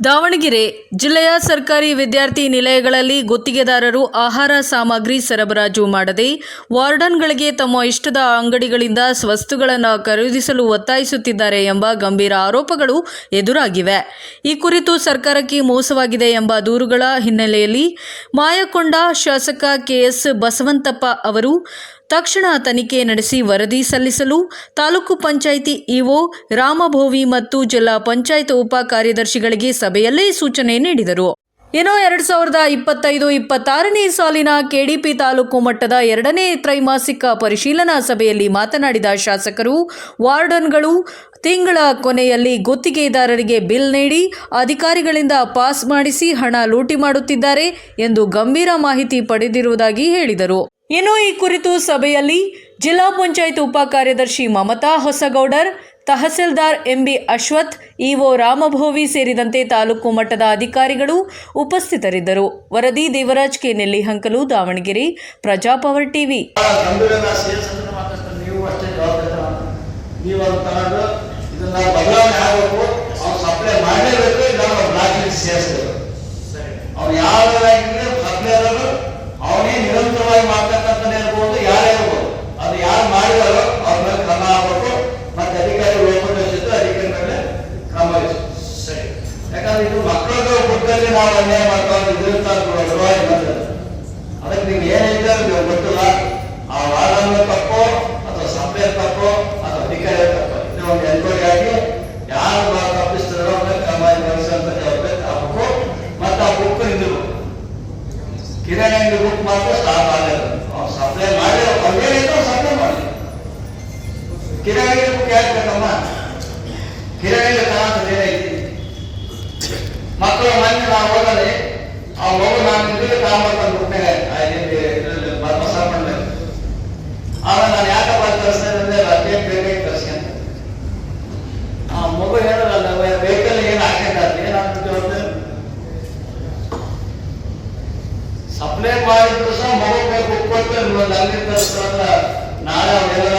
ದಾವಣಗೆರೆ ಜಿಲ್ಲೆಯ ಸರ್ಕಾರಿ ವಿದ್ಯಾರ್ಥಿ ನಿಲಯಗಳಲ್ಲಿ ಗುತ್ತಿಗೆದಾರರು ಆಹಾರ ಸಾಮಗ್ರಿ ಸರಬರಾಜು ಮಾಡದೆ ವಾರ್ಡನ್ಗಳಿಗೆ ತಮ್ಮ ಇಷ್ಟದ ಅಂಗಡಿಗಳಿಂದ ವಸ್ತುಗಳನ್ನು ಖರೀದಿಸಲು ಒತ್ತಾಯಿಸುತ್ತಿದ್ದಾರೆ ಎಂಬ ಗಂಭೀರ ಆರೋಪಗಳು ಎದುರಾಗಿವೆ. ಈ ಕುರಿತು ಸರ್ಕಾರಕ್ಕೆ ಮೋಸವಾಗಿದೆ ಎಂಬ ದೂರುಗಳ ಹಿನ್ನೆಲೆಯಲ್ಲಿ ಮಾಯಕೊಂಡ ಶಾಸಕ ಕೆಎಸ್ ಬಸವಂತಪ್ಪ ಅವರು ತಕ್ಷಣ ತನಿಖೆ ನಡೆಸಿ ವರದಿ ಸಲ್ಲಿಸಲು ತಾಲೂಕು ಪಂಚಾಯಿತಿ ಇಒ ರಾಮಭೋವಿ ಮತ್ತು ಜಿಲ್ಲಾ ಪಂಚಾಯತ್ ಉಪ ಕಾರ್ಯದರ್ಶಿಗಳಿಗೆ ಸಭೆಯಲ್ಲೇ ಸೂಚನೆ ನೀಡಿದರು. ಇನ್ನು ಎರಡು ಸಾವಿರದ ಇಪ್ಪತ್ತೈದು ಇಪ್ಪತ್ತಾರನೇ ಸಾಲಿನ ಕೆಡಿಪಿ ತಾಲೂಕು ಮಟ್ಟದ ಎರಡನೇ ತ್ರೈಮಾಸಿಕ ಪರಿಶೀಲನಾ ಸಭೆಯಲ್ಲಿ ಮಾತನಾಡಿದ ಶಾಸಕರು, ವಾರ್ಡನ್ಗಳು ತಿಂಗಳ ಕೊನೆಯಲ್ಲಿ ಗುತ್ತಿಗೆದಾರರಿಗೆ ಬಿಲ್ ನೀಡಿ ಅಧಿಕಾರಿಗಳಿಂದ ಪಾಸ್ ಮಾಡಿಸಿ ಹಣ ಲೂಟಿ ಮಾಡುತ್ತಿದ್ದಾರೆ ಎಂದು ಗಂಭೀರ ಮಾಹಿತಿ ಪಡೆದಿರುವುದಾಗಿ ಹೇಳಿದರು. ಇನ್ನು ಈ ಕುರಿತು ಸಭೆಯಲ್ಲಿ ಜಿಲ್ಲಾ ಪಂಚಾಯತ್ ಉಪ ಕಾರ್ಯದರ್ಶಿ ಮಮತಾ ಹೊಸಗೌಡರ್, ತಹಸೀಲ್ದಾರ್ ಎಂಬಿ ಅಶ್ವಥ್, ಇಒ ರಾಮಭೋವಿ ಸೇರಿದಂತೆ ತಾಲೂಕು ಮಟ್ಟದ ಅಧಿಕಾರಿಗಳು ಉಪಸ್ಥಿತರಿದ್ದರು. ವರದಿ ದೇವರಾಜ್ ಕೆ. ನೆಲ್ಲಿಹಂಕಲು, ದಾವಣಗೆರೆ, ಪ್ರಜಾಪವರ್ ಟಿವಿ ಗಂಭೀರನ ಸೇಲ್ಸ್ ಅಂತ ಮಾತಾಡ್ತಾರೆ ನೀವು ಅಷ್ಟೇ ಜವಾಬ್ದಾರಿ ನೀವು ಅದು ತಗೊಂಡು ಇದನ್ನ ಬದಲಾವಣೆ ಆಗಬೇಕು ಅವ್ರು ಸಪ್ಲೈ ಮಾಡಲೇಬೇಕು ಇಲ್ಲ ಅವ್ರು ಬ್ಲಾಕ್ ಲಿಸ್ಟ್ ಸೇರಿಸಬೇಕು ಅವ್ರು ಯಾವ್ದಾಗಿದ್ರೆ ಸಪ್ಲೈಯರ್ ಅವನೇ ನಿರಂತರವಾಗಿ ಮಾಡ್ತಕ್ಕಂಥದ್ದು ಇರ್ಬೋದು ಯಾರೇ ಇರ್ಬೋದು ಅದು ಯಾರು ಮಾಡಿದಾರೋ ಅವ್ರ ಮೇಲೆ ಕ್ರಮ ಆಗಬೇಕು ಮತ್ತೆ ಅಧಿಕಾರಿ ಲೋಪದೋಷಿತ್ತು ಅಧಿಕಾರಿ ಮೇಲೆ ಸರಿ ಯಾಕಂದ್ರೆ ಇದು ಮಕ್ಕಳಿಗೆ ಬುದ್ಧಲ್ಲಿ ನಾವು ಅನ್ಯಾಯ ಬಂದದ್ದು ಅದಕ್ಕೆ ನಿಮ್ಗೆ ಏನೈತೆ ಅದು ನಿಮ್ಗೆ ಗೊತ್ತಿಲ್ಲ. ಆ ವಾರ್ಡನ್ನ ತಪ್ಪೋ ಅಥವಾ ಸಪ್ಲೈ ತಪ್ಪೋ ಅಥವಾ ಅಧಿಕಾರಿ ತಪ್ಪೋ ಇದು ಒಂದು ಎನ್ಕ್ವೈರಿ ಆಗಿ ಯಾರು ತಪ್ಪಿಸ್ತಾರೋ ಕ್ರಮ ವಹಿಸುವಂತ ಜವಾಬ್ದಾರಿ ತಗೋಬೇಕು. ಮತ್ತೆ ಆ ಬುಕ್ ಇದ್ರು ಕಿರಾಣಿ ಅಂಗಡಿ ಬುಕ್ ಮಾತ್ರ ಸ್ಟಾಪ್ ಆಗಲ್ಲ ಅವ್ರು ಸಪ್ಲೈ ಮಾಡಿ ಅವ್ರೇನೈತೆ ಸಪ್ಲೈ ಮಾಡಿ. ಕಿರಾಣಿ ಬುಕ್ ಯಾಕೆ ಬೇಕಮ್ಮ ಕಿರಾಣಿ ತಗೊಂಡ್ ಏನೈತಿ ಮಕ್ಕಳು ಮೊನ್ನೆ ನಾವು ಹೋದರೆ ಆ ಮಗು ನಾನು ನಿಮಗೆ ತಗೊಂಡ್ಬರ್ತಾನೆ ಬುಕ್ನಾಗ ಬಸವ ಮಾಡ್ಬೇಕು ಆಗ ನಾನು ಯಾಕಪ್ಪ ತರಿಸ್ತೇನೆ ಅಂದ್ರೆ ಅದೇ ಬೇಕೇ ತರಿಸ್ಕೊಂತ ಆ ಮಗು ಹೇಳಲ್ಲ ವೆಹಿಕಲ್ ಏನು ಹಾಕ್ಯಂತ ಏನಾಗ್ತದೆ ಸಪ್ಲೈ ಮಾಡಿದ್ರು ಸಹ ಮಗು ಬೇಕು, ಕೊಟ್ಟು ಅಲ್ಲಿ ಅಂಗಡಿ ತರಿಸ್ತಾರಲ್ಲ ನಾಳೆ ಅವ್ರೆಲ್ಲ